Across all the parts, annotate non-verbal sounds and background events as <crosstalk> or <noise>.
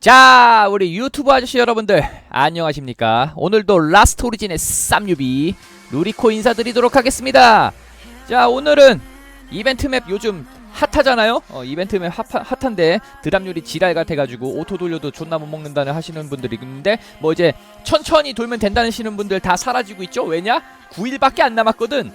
자, 우리 유튜브 아저씨 여러분들 안녕하십니까? 오늘도 라스트 오리진의 쌈유비 루리코 인사드리도록 하겠습니다. 자, 오늘은 이벤트 맵 요즘 핫하잖아요. 어, 이벤트 맵 핫, 핫한데 드랍률이 지랄 같아가지고 오토 돌려도 존나 못 먹는다는 하시는 분들이 있는데 뭐 이제 천천히 돌면 된다는 시는 분들 다 사라지고 있죠. 왜냐? 9일밖에 안 남았거든.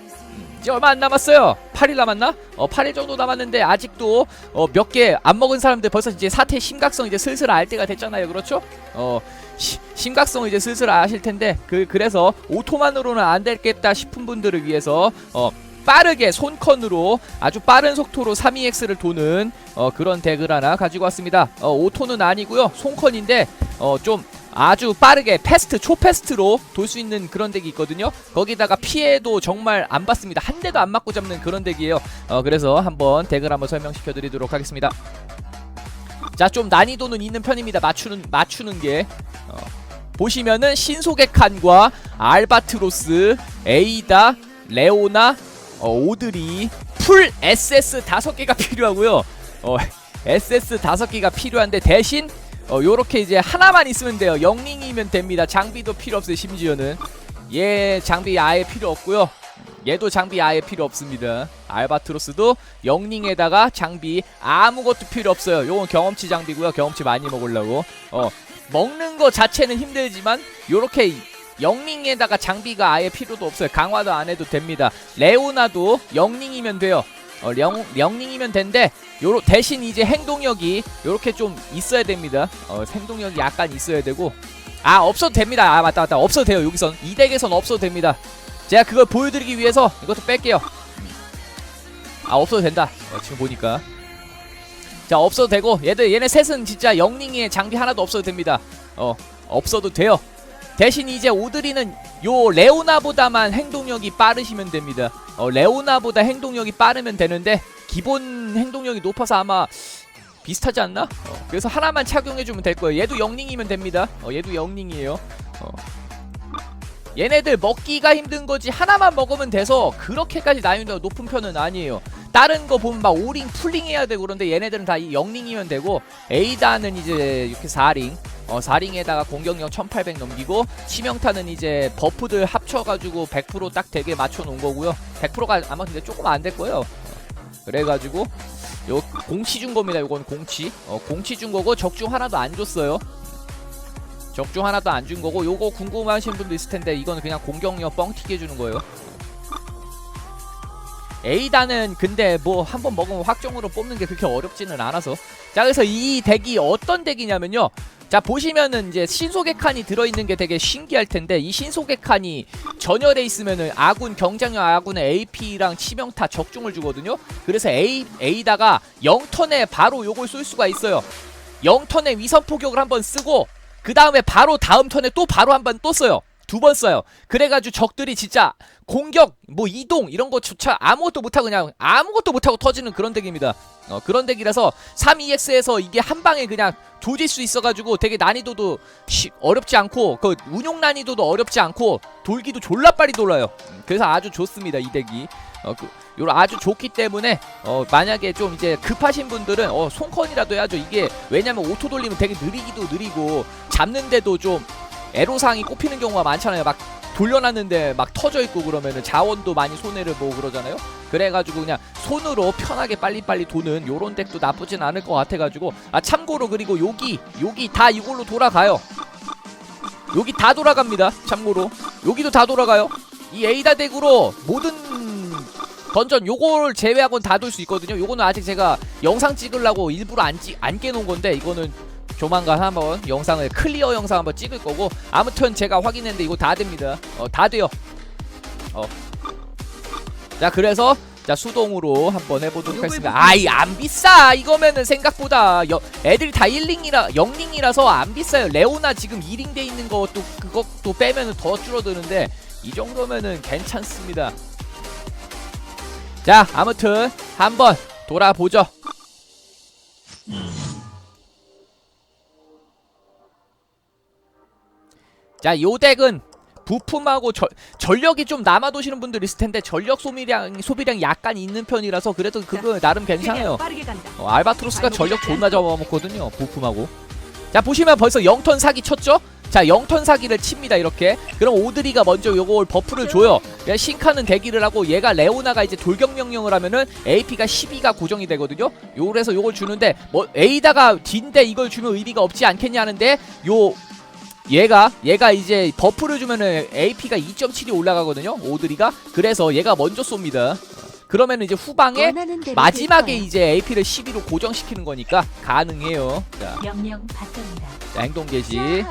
이제 얼마 안 남았어요. 8일 남았나? 어, 8일 정도 남았는데 아직도 어, 몇 개 안 먹은 사람들 벌써 이제 사태 심각성 이제 슬슬 알 때가 됐잖아요. 그렇죠? 어, 시, 심각성 이제 슬슬 아실 텐데 그 그래서 오토만으로는 안 되겠다 싶은 분들을 위해서 어 빠르게 손컨으로 아주 빠른 속도로 32X를 도는 어, 그런 덱을 하나 가지고 왔습니다. 어, 오토는 아니고요. 손컨인데 어, 좀 아주 빠르게 패스트 초패스트로 돌 수 있는 그런 덱이 있거든요. 거기다가 피해도 정말 안 받습니다. 한 대도 안 맞고 잡는 그런 덱이에요. 어, 그래서 한번 덱을 한번 설명시켜 드리도록 하겠습니다. 자, 좀 난이도는 있는 편입니다. 맞추는 맞추는 게 어, 보시면은 신속의 칸과 알바트로스, 에이다, 레오나, 어, 오드리, 풀 SS 다섯 개가 <laughs> 필요하고요. 어, SS 다섯 개가 필요한데 대신 어, 요렇게 이제 하나만 있으면 돼요. 영링이면 됩니다. 장비도 필요 없어요. 심지어는 얘 장비 아예 필요 없고요. 얘도 장비 아예 필요 없습니다. 알바트로스도 영링에다가 장비 아무것도 필요 없어요. 요건 경험치 장비고요. 경험치 많이 먹으려고. 어, 먹는 거 자체는 힘들지만 요렇게 영링에다가 장비가 아예 필요도 없어요. 강화도 안 해도 됩니다. 레오나도 영링이면 돼요. 어, 령, 영링이면 된데 요로 대신 이제 행동력이 요렇게 좀 있어야 됩니다. 어, 행동력이 약간 있어야 되고 아 없어도 됩니다. 아 맞다 맞다 없어도 돼요. 여기선 이 덱에선 없어도 됩니다. 제가 그걸 보여드리기 위해서 이것도 뺄게요. 아 없어도 된다. 어, 지금 보니까 자 없어도 되고 얘들 얘네 셋은 진짜 영링에 장비 하나도 없어도 됩니다. 어 없어도 돼요. 대신 이제 오드리는 요 레오나보다만 행동력이 빠르시면 됩니다. 어, 레오나보다 행동력이 빠르면 되는데 기본 행동력이 높아서 아마 비슷하지 않나? 어, 그래서 하나만 착용해주면 될 거예요. 얘도 영링이면 됩니다. 어, 얘도 영링이에요. 어. 얘네들 먹기가 힘든 거지 하나만 먹으면 돼서 그렇게까지 난이도가 높은 편은 아니에요. 다른 거 보면 막 5링 풀링 해야 되고 그런데 얘네들은 다 이 영링이면 되고 에이다는 이제 이렇게 4링 어 4링에다가 공격력 1800 넘기고 치명타는 이제 버프들 합쳐가지고 100%딱 되게 맞춰 놓은 거고요. 100%가 아마 근데 조금 안 될 거예요. 어, 그래가지고 요 공치 준 겁니다. 요건 공치. 어 공치 준 거고 적중 하나도 안 줬어요. 적중 하나도 안 준 거고 요거 궁금하신 분도 있을 텐데 이거는 그냥 공격력 뻥튀기 해주는 거예요. 에이다는 근데 뭐 한 번 먹으면 확정으로 뽑는 게 그렇게 어렵지는 않아서. 자 그래서 이 덱이 어떤 덱이냐면요 자 보시면은 이제 신속의 칸이 들어있는 게 되게 신기할 텐데 이 신속의 칸이 전열에 있으면은 아군 경장력 아군의 AP랑 치명타 적중을 주거든요. 그래서 A, A다가 0턴에 바로 요걸 쏠 수가 있어요. 0턴에 위선 포격을 한번 쓰고 그 다음에 바로 다음 턴에 또 바로 한번 또 써요. 두 번 써요. 그래가지고 적들이 진짜 공격 뭐 이동 이런 거조차 아무것도 못하고 그냥 아무것도 못하고 터지는 그런 덱입니다. 어, 그런 덱이라서 32X에서 이게 한 방에 그냥 조질 수 있어가지고 되게 난이도도 쉬, 어렵지 않고 그 운용 난이도도 어렵지 않고 돌기도 졸라 빨리 돌아요. 음, 그래서 아주 좋습니다 이 덱이 어, 그, 요 아주 좋기 때문에 어, 만약에 좀 이제 급하신 분들은 어, 손컨이라도 해야죠. 이게 왜냐면 오토 돌리면 되게 느리기도 느리고 잡는데도 좀 애로사항이 꼽히는 경우가 많잖아요. 막 돌려놨는데 막 터져 있고 그러면은 자원도 많이 손해를 보고 그러잖아요. 그래가지고 그냥 손으로 편하게 빨리빨리 도는 요런 덱도 나쁘진 않을 것 같아가지고 아 참고로 그리고 여기 여기 다 이걸로 돌아가요. 여기 다 돌아갑니다. 참고로 여기도 다 돌아가요. 이 에이다 덱으로 모든 던전 요걸 제외하고는 다 돌 수 있거든요. 요거는 아직 제가 영상 찍으려고 일부러 안, 찍, 안 깨놓은 건데 이거는 조만간 한번 영상을 클리어 영상 한번 찍을 거고 아무튼 제가 확인했는데 이거 다 됩니다. 어, 다 돼요. 어. 자, 그래서 자 수동으로 한번 해보도록 하겠습니다. 아이 안 비싸 이거면은 생각보다 여, 애들이 다 1링이라 0링이라서 안 비싸요. 레오나 지금 2링 돼 있는 것도 그것도 빼면은 더 줄어드는데 이 정도면은 괜찮습니다. 자 아무튼 한번 돌아보죠. 자, 요 덱은 부품하고 저, 전력이 좀 남아 도시는 분들 있을 텐데 전력 소비량 소비량 약간 있는 편이라서 그래도 그거 나름 괜찮아요. 어, 알바트로스가 전력 존나 잡아먹거든요. 부품하고. 자 보시면 벌써 0턴 사기 쳤죠? 자 0턴 사기를 칩니다 이렇게 그럼 오드리가 먼저 요걸 버프를 줘요 싱카는 대기를 하고 얘가 레오나가 이제 돌격 명령을 하면은 AP가 12가 고정이 되거든요 요 그래서 요걸 주는데 뭐 A다가 D인데 이걸 주면 의미가 없지 않겠냐 하는데 요 얘가 얘가 이제 버프를 주면은 AP가 2.7이 올라가거든요 오드리가 그래서 얘가 먼저 쏩니다 그러면은 이제 후방에 마지막에. 이제 AP를 12로 고정시키는 거니까 가능해요 자, 명령 받듭니다. 자, 행동 개시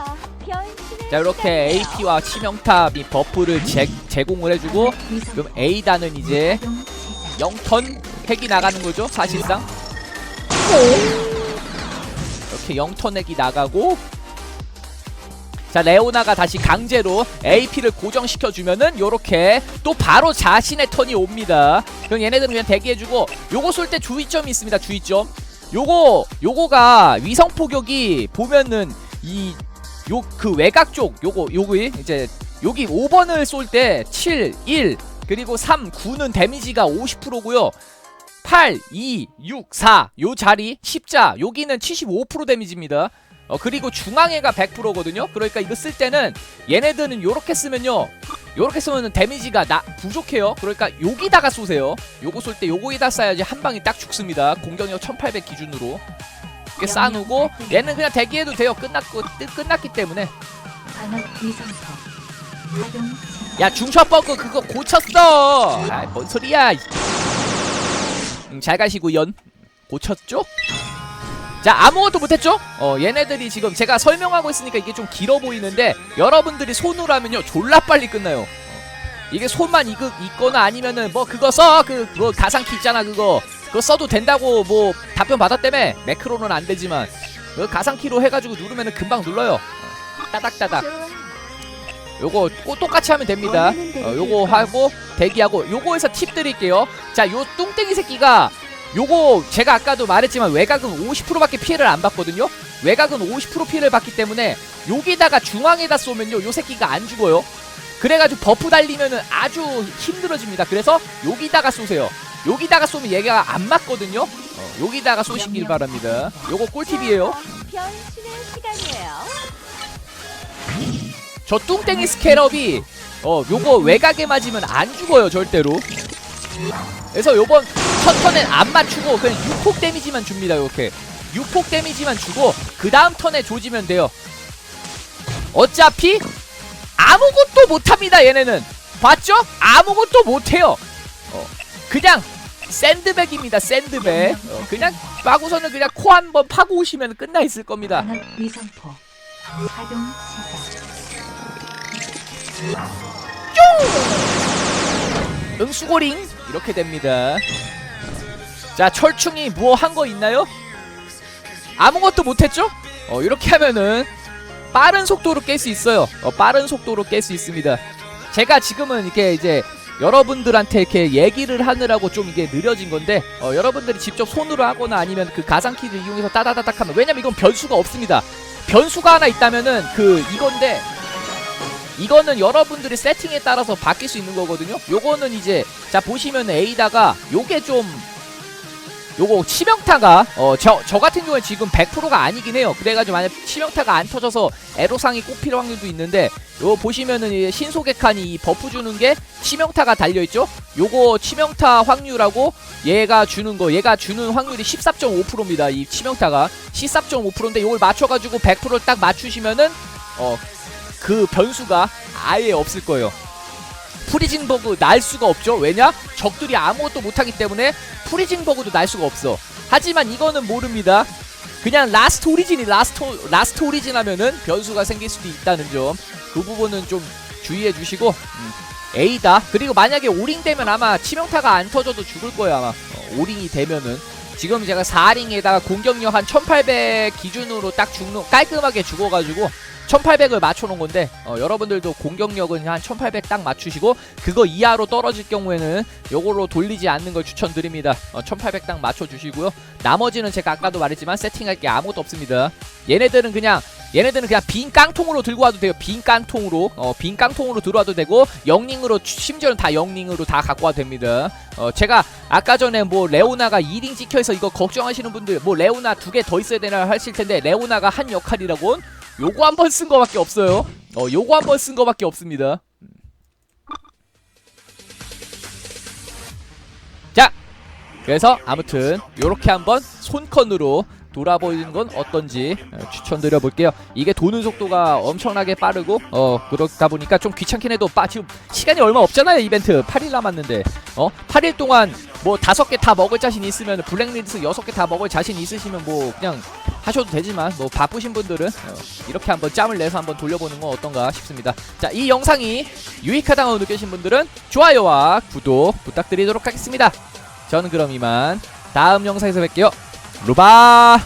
자, 이렇게. AP와 치명탑이 버프를 제, 제공을 해주고 그럼 A단은 이제 가동 시작. 0턴 핵이 나가는 거죠 사실상 이렇게 0턴 핵이 나가고 자 레오나가 다시 강제로 AP를 고정시켜 주면은 요렇게 또 바로 자신의 턴이 옵니다. 그럼 얘네들은 그냥 대기해주고 요거 쏠 때 주의점이 있습니다 주의점. 요거 요거가 위성 포격이 보면은 이 요 그 외곽 쪽 요거 요기 이제 여기 5번을 쏠 때 7, 1 그리고 3, 9는 데미지가 50%고요. 8, 2, 6, 4 요 자리 십자 여기는 75% 데미지입니다 어 그리고 중앙에가 100%거든요? 그러니까 이거 쓸 때는 얘네들은 요렇게 쓰면요. 요렇게 쓰면 데미지가 나 부족해요. 그러니까 여기다가 쏘세요. 요거 쏠 때 요거에다 쏴야지 한 방에 딱 죽습니다. 공격력 1800 기준으로. 이렇게 쌓아놓고 얘는 그냥 대기해도 돼요. 끝났고 끝- 끝났기 때문에. 야 중첩 버그 그거 고쳤어. 아뭔 소리야. 음, 잘 가시고 연. 고쳤죠? 자 아무것도 못했죠? 어 얘네들이 지금 제가 설명하고 있으니까 이게 좀 길어 보이는데 여러분들이 손으로 하면요 졸라 빨리 끝나요 어, 이게 손만 이거 있거나 아니면은 뭐 그거 써그 뭐 가상키 있잖아 그거 그거 써도 된다고 뭐 답변 받았다며 매크로는 안 되지만 그 가상키로 해가지고 누르면은 금방 눌러요 어, 따닥따닥. 요거 꼭 똑같이 하면 됩니다. 어, 요거. 하고 대기하고 요거에서 팁 드릴게요. 자, 요 뚱땡이 새끼가 요거 제가 아까도 말했지만 외곽은 50%밖에 피해를 안 받거든요. 외곽은 50% 피해를 받기 때문에 여기다가 중앙에다 쏘면요. 요 새끼가 안 죽어요. 그래가지고 버프 달리면은 아주 힘들어집니다. 그래서 여기다가 쏘세요. 여기다가 쏘면 얘가 안 맞거든요. 어, 여기다가 쏘시길 바랍니다. 요거 꿀팁이에요. 저 뚱땡이 스캐럽이 어 요거 외곽에 맞으면 안 죽어요 절대로 그래서 요번 첫 턴엔 안 맞추고 그냥 6폭 데미지만 줍니다 이렇게. 6폭 데미지만 주고 그 다음 턴에 조지면 돼요. 어차피 아무것도 못합니다 얘네는. 봤죠? 아무것도 못해요. 어 그냥 샌드백입니다 샌드백. 어, 그냥 마구서는 그냥 코 한 번 파고 오시면 끝나 있을 겁니다. 위성포. 가동 시작. 응수고링 이렇게 됩니다. 자 철충이 뭐 한 거 있나요? 아무것도 못했죠? 어 이렇게 하면은 빠른 속도로 깰 수 있어요. 어, 빠른 속도로 깰 수 있습니다. 제가 지금은 이렇게 이제 여러분들한테 이렇게 얘기를 하느라고 좀 이게 느려진 건데 어, 여러분들이 직접 손으로 하거나 아니면 그 가상키를 이용해서 따다다닥 하면 왜냐면 이건 변수가 없습니다. 변수가 하나 있다면은 그 이건데 이거는 여러분들이 세팅에 따라서 바뀔 수 있는 거거든요. 요거는 이제 자 보시면 A다가 요게 좀 요거 치명타가 어 저 저 같은 경우에 지금 100%가 아니긴 해요. 그래가지고 만약 치명타가 안 터져서 애로상이 꼽힐 확률도 있는데 요 보시면은 이 신속의 칸이 이 버프 주는 게 치명타가 달려 있죠. 요거 치명타 확률하고 얘가 주는 거 얘가 주는 확률이 14.5%입니다. 이 치명타가 14.5%인데 요걸 맞춰가지고 100%를 딱 맞추시면은 어 그 변수가 아예 없을 거예요. 프리징 버그 날 수가 없죠. 왜냐? 적들이 아무것도 못하기 때문에 프리징 버그도 날 수가 없어. 하지만 이거는 모릅니다. 그냥 라스트 오리진이 라스트 라스트 오리진 하면은 변수가 생길 수도 있다는 점. 그 부분은 좀 주의해 주시고 음, A다. 그리고 만약에 오링 되면 아마 치명타가 안 터져도 죽을 거예요 아마. 어, 오링이 되면은 지금 제가 4링에다가 공격력 한 1800 기준으로 딱 죽는 깔끔하게 죽어가지고 1800을 맞춰놓은 건데 어, 여러분들도 공격력은 한 1800 딱 맞추시고 그거 이하로 떨어질 경우에는 요걸로 돌리지 않는 걸 추천드립니다. 어, 1800 딱 맞춰주시고요. 나머지는 제가 아까도 말했지만 세팅할 게 아무것도 없습니다. 얘네들은 그냥 얘네들은 그냥 빈 깡통으로 들고 와도 돼요. 빈 깡통으로. 어, 빈 깡통으로 들어와도 되고 영링으로 심지어는 다 영링으로 다 갖고 와도 됩니다. 어, 제가 아까 전에 뭐 레오나가 2링 찍혀있어 이거 걱정하시는 분들 뭐 레오나 두 개 더 있어야 되나 하실 텐데 레오나가 한 역할이라곤 요거 한 번 쓴 거밖에 없어요. 어 요거 한 번 쓴 거밖에 없습니다. 자 그래서 아무튼 요렇게 한번 손컨으로 돌아보이는 건 어떤지 어, 추천드려 볼게요. 이게 도는 속도가 엄청나게 빠르고 어 그렇다 보니까 좀 귀찮긴 해도 빠 지금 시간이 얼마 없잖아요 이벤트. 8일 남았는데. 어? 8일 동안 뭐 다섯 개 다 먹을 자신 있으면 블랙리스트 여섯 개 다 먹을 자신 있으시면 뭐 그냥 하셔도 되지만 뭐 바쁘신 분들은 어, 이렇게 한번 짬을 내서 한번 돌려보는 건 어떤가 싶습니다. 자 이 영상이 유익하다고 느끼신 분들은 좋아요와 구독 부탁드리도록 하겠습니다. 저는 그럼 이만 다음 영상에서 뵐게요. 루바